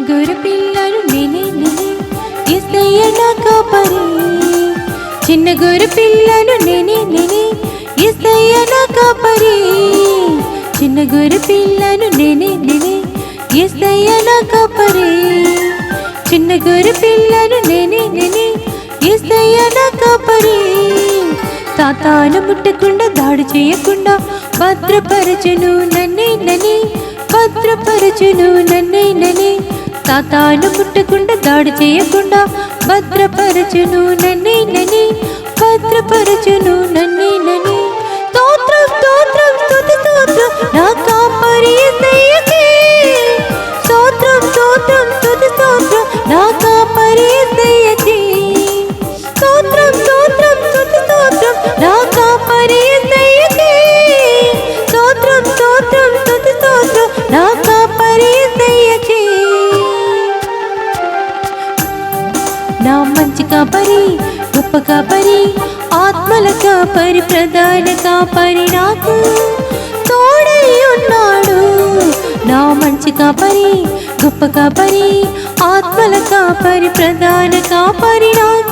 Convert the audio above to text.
పిల్లను నేనే నేనే ఏసయ్య నా కాపరి చిన్న గొర్రె పిల్లలు నేనే నేనే ఏసయ్య నా కాపరి చిన్న గొర్రె పిల్లను నేనే నేనే ఏసయ్య నా కాపరి చిన్న గొర్రె పిల్లను నేనే నేనే ఏసయ్య నా కాపరి తాతాను ముట్టకుండా దాడి చేయకుండా భద్రపరచును నన్నే నని భద్రపరచును నన్నే నని తాతాను పుట్టకుండా దాడి చేయకుండా భద్రపరచును నన్నే నని భద్రపరచును నన్నే నా మంచి కాపరి గొప్ప కాపరి ఆత్మల కాపరి ప్రధాన కాపరి నాకు తోడై ఉన్నాడు. నా మంచి కాపరి గొప్ప కాపరి ఆత్మల కాపరి ప్రధాన కాపరి నాకు